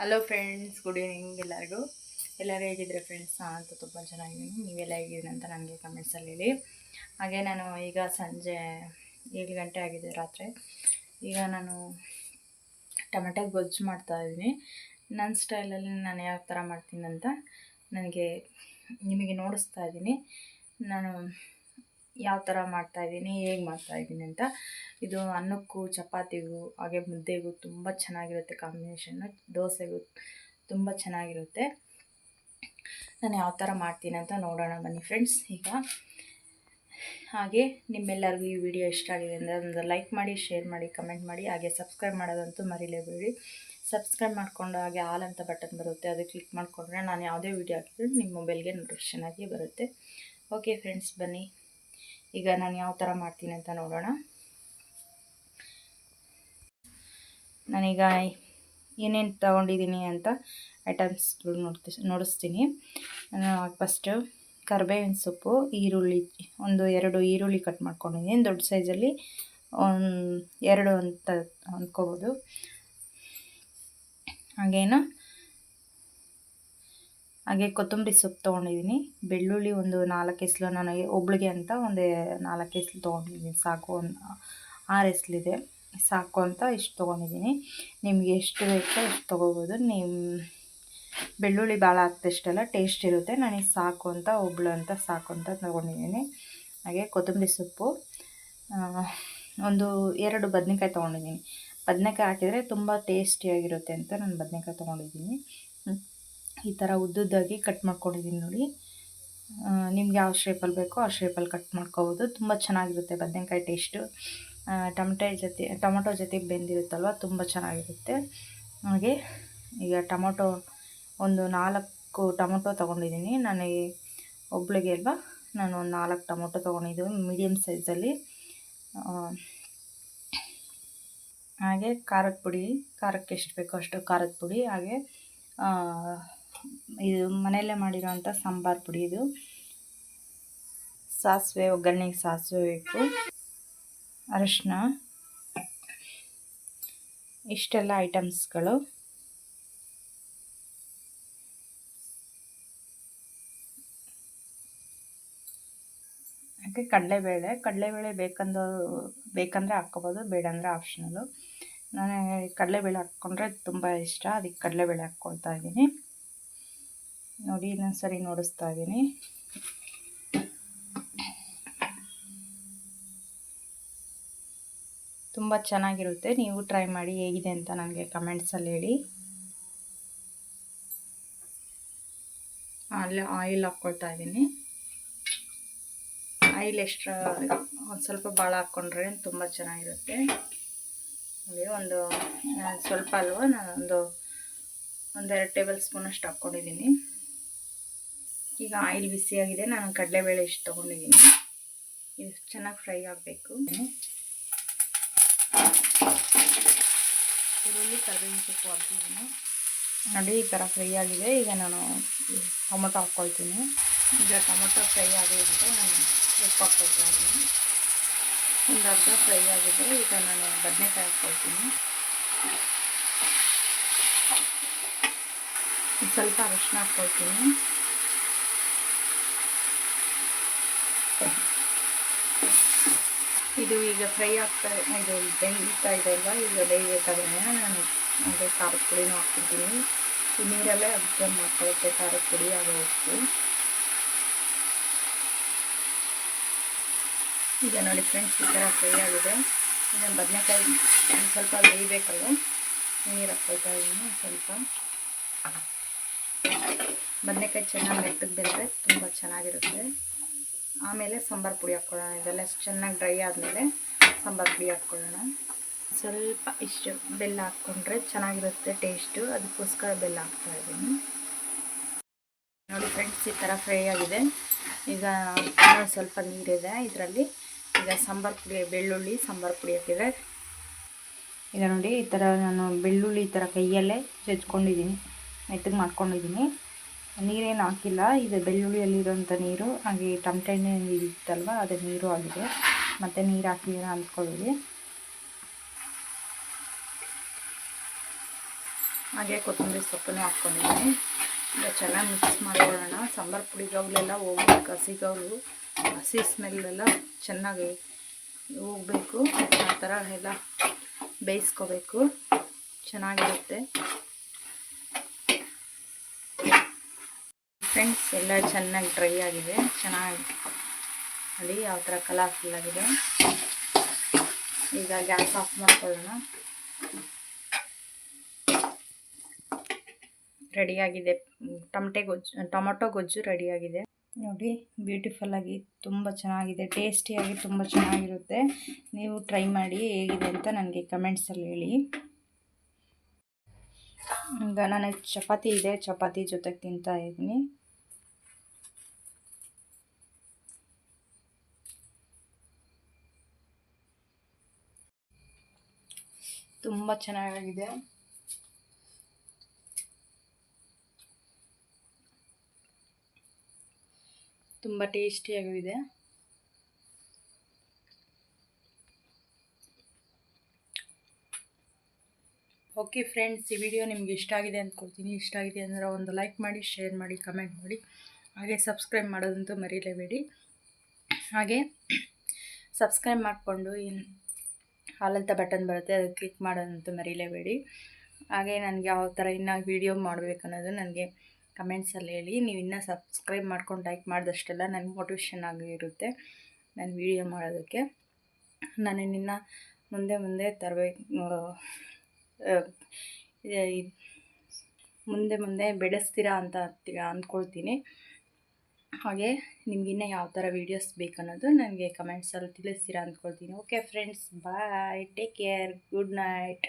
Hello friends good evening ಎಲ್ಲರಿಗೂ. ಎಲ್ಲರೂ ಹೇಗಿದ್ದರೆ friends ನಾನು ಅಂತೂ ತುಂಬ ಚೆನ್ನಾಗಿದ್ದೀನಿ. ನೀವೆಲ್ಲ ಹೇಗಿದ್ದೀನಿ ಅಂತ ನನಗೆ ಕಮೆಂಟ್ಸಲ್ಲಿ ಹೇಳಿ. ಹಾಗೆ ನಾನು ಈಗ ಸಂಜೆ ಏಳು ಗಂಟೆ ಆಗಿದೆ ರಾತ್ರಿ. ಈಗ ನಾನು ಟೊಮೆಟೊ ಗೊಜ್ಜು ಮಾಡ್ತಾ ಇದ್ದೀನಿ. ನನ್ನ ಸ್ಟೈಲಲ್ಲಿ ನಾನು ಯಾವ ಥರ ಮಾಡ್ತೀನಿ ಅಂತ ನನಗೆ ನಿಮಗೆ ನೋಡಿಸ್ತಾ ಇದ್ದೀನಿ. ನಾನು ಯಾವ ಥರ ಮಾಡ್ತಾಯಿದ್ದೀನಿ ಹೇಗೆ ಮಾಡ್ತಾಯಿದ್ದೀನಿ ಅಂತ. ಇದು ಅನ್ನಕ್ಕೂ, ಚಪಾತಿಗೂ, ಹಾಗೆ ಮುದ್ದೆಗೂ ತುಂಬ ಚೆನ್ನಾಗಿರುತ್ತೆ ಕಾಂಬಿನೇಷನ್ನು ದೋಸೆಗೂ ತುಂಬ ಚೆನ್ನಾಗಿರುತ್ತೆ. ನಾನು ಯಾವ ಥರ ಮಾಡ್ತೀನಿ ಅಂತ ನೋಡೋಣ ಬನ್ನಿ ಫ್ರೆಂಡ್ಸ್ ಈಗ ಹಾಗೆ ನಿಮ್ಮೆಲ್ಲರಿಗೂ ಈ ವಿಡಿಯೋ ಇಷ್ಟ ಆಗಿದೆ ಅಂದರೆ ಒಂದು ಲೈಕ್ ಮಾಡಿ ಶೇರ್ ಮಾಡಿ ಕಮೆಂಟ್ ಮಾಡಿ, ಹಾಗೆ ಸಬ್ಸ್ಕ್ರೈಬ್ ಮಾಡೋದಂತೂ ಮರಿಲೇಬೇಡಿ. ಸಬ್ಸ್ಕ್ರೈಬ್ ಮಾಡಿಕೊಂಡು ಹಾಗೆ ಆಲ್ ಅಂತ ಬಟನ್ ಬರುತ್ತೆ, ಅದು ಕ್ಲಿಕ್ ಮಾಡಿಕೊಂಡ್ರೆ ನಾನು ಯಾವುದೇ ವಿಡಿಯೋ ಹಾಕಿದ್ರು ನಿಮ್ಮ ಮೊಬೈಲ್ಗೆ ನೋಟಿಫಿಕೇಶನ್ ಆಗಿ ಬರುತ್ತೆ. ಓಕೆ ಫ್ರೆಂಡ್ಸ್ ಬನ್ನಿ. ಈಗ ನಾನು ಯಾವ ಥರ ಮಾಡ್ತೀನಿ ಅಂತ ನೋಡೋಣ. ನಾನೀಗ ಏನೇನು ತಗೊಂಡಿದ್ದೀನಿ ಅಂತ ಐಟಮ್ಸ್ಗಳು ನೋಡ್ತಿ, ನೋಡಿಸ್ತೀನಿ. ನಾನು ಫಸ್ಟು ಕರ್ಬೇವಿನ ಸೊಪ್ಪು, ಈರುಳ್ಳಿ, ಒಂದು ಎರಡು ಈರುಳ್ಳಿ ಕಟ್ ಮಾಡ್ಕೊಂಡಿದ್ದೀನಿ. ದೊಡ್ಡ ಸೈಜಲ್ಲಿ ಒಂದು ಎರಡು ಅಂತ ಅಂದ್ಕೋಬೋದು ಹಾಗೇನು? ಹಾಗೆ ಕೊತ್ತಂಬರಿ ಸೊಪ್ಪು ತೊಗೊಂಡಿದ್ದೀನಿ. ಬೆಳ್ಳುಳ್ಳಿ ಒಂದು ನಾಲ್ಕು ಎಸ್ಲು ನನಗೆ ಒಬ್ಳಿಗೆ ಅಂತ ಒಂದು ನಾಲ್ಕು ಎಸ್ಲು ತೊಗೊಂಡಿದ್ದೀನಿ. ಸಾಕು ಒಂದು ಆರು ಎಸ್ಲಿದೆ ಸಾಕು ಅಂತ ಇಷ್ಟು ತೊಗೊಂಡಿದ್ದೀನಿ. ನಿಮಗೆ ಎಷ್ಟು ಬೇಕೋ ಎಷ್ಟು ತೊಗೋಬೋದು. ನಿಮ್ಮ ಬೆಳ್ಳುಳ್ಳಿ ಭಾಳ ಹಾಕ್ದಷ್ಟೆಲ್ಲ ಟೇಸ್ಟ್ ಇರುತ್ತೆ. ನನಗೆ ಸಾಕು ಅಂತ, ಒಬ್ಳು ಅಂತ ಸಾಕು ಅಂತ ತೊಗೊಂಡಿದ್ದೀನಿ. ಹಾಗೆ ಕೊತ್ತಂಬರಿ ಸೊಪ್ಪು ಒಂದು ಎರಡು ಬದನೆಕಾಯಿ ತೊಗೊಂಡಿದ್ದೀನಿ. ಬದನೆಕಾಯಿ ಹಾಕಿದರೆ ತುಂಬ ಟೇಸ್ಟಿಯಾಗಿರುತ್ತೆ ಅಂತ ನಾನು ಬದನೆಕಾಯಿ ತೊಗೊಂಡಿದ್ದೀನಿ. ಈ ಥರ ಉದ್ದುದ್ದಾಗಿ ಕಟ್ ಮಾಡ್ಕೊಂಡಿದ್ದೀನಿ ನೋಡಿ. ನಿಮ್ಗೆ ಯಾವ ಶೇಪಲ್ಲಿ ಬೇಕೋ ಆ ಶೇಪಲ್ಲಿ ಕಟ್ ಮಾಡ್ಕೋಬೋದು. ತುಂಬ ಚೆನ್ನಾಗಿರುತ್ತೆ ಬದನೆಕಾಯಿ ಟೇಸ್ಟು ಟೊಮೆಟೊ ಜೊತೆ, ಟೊಮೊಟೊ ಜೊತೆಗೆ ಬೆಂದಿರುತ್ತಲ್ವ, ತುಂಬ ಚೆನ್ನಾಗಿರುತ್ತೆ. ಹಾಗೆ ಈಗ ಟೊಮೊಟೊ ಒಂದು ನಾಲ್ಕು ಟೊಮೊಟೊ ತೊಗೊಂಡಿದ್ದೀನಿ ನನಗೆ ಒಬ್ಳಿಗೆ ಅಲ್ವಾ, ನಾನು ಒಂದು ನಾಲ್ಕು ಟೊಮೊಟೊ ತೊಗೊಂಡಿದ್ದೀನಿ ಮೀಡಿಯಮ್ ಸೈಜಲ್ಲಿ ಹಾಗೆ ಖಾರದ ಪುಡಿ, ಖಾರಕ್ಕೆ ಎಷ್ಟು ಬೇಕೋ ಅಷ್ಟು ಖಾರದ ಪುಡಿ. ಹಾಗೆ ಇದು ಮನೆಯಲ್ಲೇ ಮಾಡಿರೋವಂಥ ಸಾಂಬಾರ್ ಪುಡಿ ಇದು. ಸಾಸಿವೆ, ಒಗ್ಗರಣೆಗೆ ಸಾಸಿವೆ ಬೇಕು. ಅರಶಿನ. ಇಷ್ಟೆಲ್ಲ ಐಟಮ್ಸ್ಗಳು. ಹಾಗೆ ಕಡಲೆಬೇಳೆ. ಕಡಲೆಬೇಳೆ ಬೇಕಂದು, ಬೇಕಂದರೆ ಹಾಕ್ಕೋಬೋದು ಬೇಡ ಅಂದರೆ ಆಪ್ಷನಲ್ಲು. ನಾನು ಕಡಲೆಬೇಳೆ ಹಾಕ್ಕೊಂಡ್ರೆ ತುಂಬ ಇಷ್ಟ. ಅದಕ್ಕೆ ಕಡಲೆಬೇಳೆ ಹಾಕ್ಕೊಳ್ತಾ ಇದ್ದೀನಿ. ನೋಡಿ ಇನ್ನೊಂದು ಸರಿ ನೋಡಿಸ್ತಾ ಇದ್ದೀನಿ. ತುಂಬ ಚೆನ್ನಾಗಿರುತ್ತೆ. ನೀವು ಟ್ರೈ ಮಾಡಿ ಹೇಗಿದೆ ಅಂತ ನನಗೆ ಕಮೆಂಟ್ಸಲ್ಲಿ ಹೇಳಿ. ಅಲ್ಲೇ ಆಯಿಲ್ ಹಾಕ್ಕೊಳ್ತಾ ಇದ್ದೀನಿ. ಆಯಿಲ್ ಎಕ್ಸ್ಟ್ರಾ ಒಂದು ಸ್ವಲ್ಪ ಭಾಳ ಹಾಕ್ಕೊಂಡ್ರೆ ತುಂಬ ಚೆನ್ನಾಗಿರುತ್ತೆ. ನೋಡಿ, ಒಂದು ಸ್ವಲ್ಪ ಅಲ್ವಾ, ನಾನು ಒಂದು, ಒಂದೆರಡು ಟೇಬಲ್ ಸ್ಪೂನಷ್ಟು ಹಾಕ್ಕೊಂಡಿದ್ದೀನಿ ಈಗ ಆಯಿಲ್ ಬಿಸಿಯಾಗಿದೆ. ನಾನು ಕಡಲೆಬೇಳೆ ಇಷ್ಟು ತೊಗೊಂಡಿದ್ದೀನಿ. ಇದು ಚೆನ್ನಾಗಿ ಫ್ರೈ ಆಗಬೇಕು. ಈರುಳ್ಳಿ, ಕರ್ಬೇವಿನ ಸೊಪ್ಪು ಹಾಕ್ತಿದ್ದೀನಿ ನೋಡಿ, ಈ ಥರ ಫ್ರೈ ಆಗಿದೆ. ಈಗ ನಾನು ಟೊಮೊಟೊ ಹಾಕ್ಕೊಳ್ತೀನಿ. ಈಗ ಟೊಮೊಟೊ ಫ್ರೈ ಆಗಿದೆ ನಾನು ಉಪ್ಪು ಹಾಕ್ಕೊಳ್ತಾ ಇದ್ದೀನಿ. ಒಂದು ಅರ್ಧ ಫ್ರೈ ಆಗಿದೆ. ಈಗ ನಾನು ಬದನೆಕಾಯಿ ಹಾಕ್ಕೊಳ್ತೀನಿ. ಸ್ವಲ್ಪ ಅರಿಶಿನ ಹಾಕ್ಕೊಳ್ತೀನಿ. ಇದು ಈಗ ಫ್ರೈ ಆಗ್ತಾ ಇದು ಬೆಂದಿತಾ ಇದೆ ಅಲ್ವಾ? ಈಗ ಬೇಯಬೇಕಾದ್ರೆ ನಾನು ಅಂದರೆ ಖಾರದ ಪುಡಿನೂ ಹಾಕ್ತಿದ್ದೀನಿ ಈ ನೀರಲ್ಲೇ ಅಬ್ಸರ್ವ್ ಮಾಡ್ಕೊಳ್ಳುತ್ತೆ ಖಾರದ ಪುಡಿ ಉಪ್ಪು ಈಗ ನೋಡಿ ಫ್ರೆಂಡ್ಸ್, ಈ ಥರ ಫ್ರೈ ಆಗಿದೆ. ಈಗ ಬದನೆಕಾಯಿ ಸ್ವಲ್ಪ ಬೇಯಬೇಕಲ್ಲ ನೀರು ಹಾಕ್ಕೊಳ್ತಾ ಇದ್ದೀನಿ ಸ್ವಲ್ಪ. ಬದನೆಕಾಯಿ ಚೆನ್ನಾಗಿ ಮೆತ್ತಗೆ ಬೆಂದರೆ ತುಂಬ ಚೆನ್ನಾಗಿರುತ್ತೆ. ಆಮೇಲೆ ಸಾಂಬಾರು ಪುಡಿ ಹಾಕ್ಕೊಳ್ಳೋಣ. ಇದೆಲ್ಲ ಚೆನ್ನಾಗಿ ಡ್ರೈ ಆದಮೇಲೆ ಸಾಂಬಾರು ಪುಡಿ ಹಾಕ್ಕೊಳ್ಳೋಣ. ಸ್ವಲ್ಪ ಇಷ್ಟು ಬೆಲ್ಲ ಹಾಕ್ಕೊಂಡ್ರೆ ಚೆನ್ನಾಗಿರುತ್ತೆ ಟೇಸ್ಟು ಅದಕ್ಕೋಸ್ಕರ ಬೆಲ್ಲ ಹಾಕ್ತಾ ಇದ್ದೀನಿ. ನೋಡಿ ಫ್ರೆಂಡ್ಸ್ ಈ ಥರ ಫ್ರೈ ಆಗಿದೆ. ಈಗ ಸ್ವಲ್ಪ ನೀರಿದೆ. ಇದರಲ್ಲಿ ಈಗ ಸಾಂಬಾರು ಪುಡಿ, ಬೆಳ್ಳುಳ್ಳಿ ಸಾಂಬಾರು ಪುಡಿ ಹಾಕಿದೆ ಈಗ ನೋಡಿ ಈ ಥರ ನಾನು ಬೆಳ್ಳುಳ್ಳಿ ಈ ಥರ ಕೈಯಲ್ಲೇ ಜಜ್ಕೊಂಡಿದ್ದೀನಿ. ಮೆತ್ತಗೆ ಮಾಡ್ಕೊಂಡಿದ್ದೀನಿ. ನೀರೇನು ಹಾಕಿಲ್ಲ. ಇದು ಬೆಳ್ಳುಳ್ಳಿಯಲ್ಲಿರೋಂಥ ನೀರು, ಹಾಗೆ ಟಮಟೆ ಹಣ್ಣು ಇತ್ತಲ್ವ ಅದು ನೀರು ಆಗಿದೆ. ಮತ್ತು ನೀರು ಹಾಕಿದ್ದೀನ ಅಂದ್ಕೊಳ್ಳಿ ಹಾಗೆ ಕೊತ್ತಂಬರಿ ಸೊಪ್ಪನ್ನು ಹಾಕ್ಕೊಂಡಿದ್ದೀನಿ ಈಗ ಚೆನ್ನಾಗಿ ಮಿಕ್ಸ್ ಮಾಡ್ಕೊಳ್ಳೋಣ. ಸಾಂಬಾರು ಪುಡಿ ಗೌಲೆಲ್ಲ ಹೋಗ್ಬೇಕು ಹಸಿ ಗೌಲು, ಹಸಿ ಸ್ಮೆಲ್ಲೆಲ್ಲ ಚೆನ್ನಾಗಿ ಹೋಗಬೇಕು. ಆ ಥರ ಎಲ್ಲ ಬೇಯಿಸ್ಕೋಬೇಕು. ಚೆನ್ನಾಗಿರುತ್ತೆ. ಫ್ರೆಂಡ್ಸ್ ಎಲ್ಲ ಚೆನ್ನಾಗಿ ಡ್ರೈ ಆಗಿದೆ. ಚೆನ್ನಾಗಿ ನೋಡಿ ಯಾವ ಥರ ಕಲರ್ಫುಲ್ ಆಗಿದೆ. ಈಗ ಗ್ಯಾಸ್ ಆಫ್ ಮಾಡ್ಕೊಳ್ಳೋಣ. ರೆಡಿಯಾಗಿದೆ ಟಮಟೆ ಗೊಜ್ಜು, ಟೊಮೊಟೊ ಗೊಜ್ಜು ರೆಡಿಯಾಗಿದೆ ನೋಡಿ ಬ್ಯೂಟಿಫುಲ್ ಆಗಿ ತುಂಬ ಚೆನ್ನಾಗಿದೆ. ಟೇಸ್ಟಿಯಾಗಿ ತುಂಬ ಚೆನ್ನಾಗಿರುತ್ತೆ. ನೀವು ಟ್ರೈ ಮಾಡಿ ಹೇಗಿದೆ ಅಂತ ನನಗೆ ಕಮೆಂಟ್ಸಲ್ಲಿ ಹೇಳಿ. ಈಗ ನನಗೆ ಚಪಾತಿ ಇದೆ. ಚಪಾತಿ ಜೊತೆಗೆ ತಿಂತಾ ಇದ್ದೀನಿ. ತುಂಬ ಚೆನ್ನಾಗಿದೆ ತುಂಬ ಟೇಸ್ಟಿಯಾಗಿದೆ. ಓಕೆ ಫ್ರೆಂಡ್ಸ್, ಈ ವಿಡಿಯೋ ನಿಮ್ಗೆ ಇಷ್ಟ ಆಗಿದೆ ಅಂದ್ಕೊಳ್ತೀನಿ ಇಷ್ಟ ಆಗಿದೆ ಅಂದರೆ ಒಂದು ಲೈಕ್ ಮಾಡಿ, ಶೇರ್ ಮಾಡಿ, ಕಮೆಂಟ್ ಮಾಡಿ. ಹಾಗೆ ಸಬ್ಸ್ಕ್ರೈಬ್ ಮಾಡೋದಂತೂ ಮರೀಲೇಬೇಡಿ. ಹಾಗೆ ಸಬ್ಸ್ಕ್ರೈಬ್ ಮಾಡಿಕೊಂಡು ಹಾಲಂತ ಬಟನ್ ಬರುತ್ತೆ ಅದಕ್ಕೆ ಕ್ಲಿಕ್ ಮಾಡೋದಂತೂ ಮರೀಲೇಬೇಡಿ. ಹಾಗೆ ನನಗೆ ಯಾವ ಥರ ಇನ್ನೂ ವೀಡಿಯೋ ಮಾಡಬೇಕು ಅನ್ನೋದು ನನಗೆ ಕಮೆಂಟ್ಸಲ್ಲಿ ಹೇಳಿ. ನೀವು ಇನ್ನೂ ಸಬ್ಸ್ಕ್ರೈಬ್ ಮಾಡ್ಕೊಂಡು ಲೈಕ್ ಮಾಡಿದಷ್ಟೆಲ್ಲ ನನಗೆ ಮೋಟಿವೇಶನ್ ಆಗಿರುತ್ತೆ ನಾನು ವೀಡಿಯೋ ಮಾಡೋದಕ್ಕೆ. ನಾನು ನಿನ್ನ ಮುಂದೆ ಮುಂದೆ ತರಬೇಕು ಮುಂದೆ ಮುಂದೆ ಬೆಳೆಸ್ತೀರಾ ಅಂತ, ಅಂದ್ಕೊಳ್ತೀನಿ. ಹಾಗೆ ನಿಮಗಿನ್ನ ಯಾವ ಥರ ವೀಡಿಯೋಸ್ ಬೇಕನ್ನೋದು ನನಗೆ ಕಮೆಂಟ್ಸಲ್ಲಿ ತಿಳಿಸ್ತೀರಾ ಅಂದ್ಕೊಳ್ತೀನಿ. Okay friends bye take care good night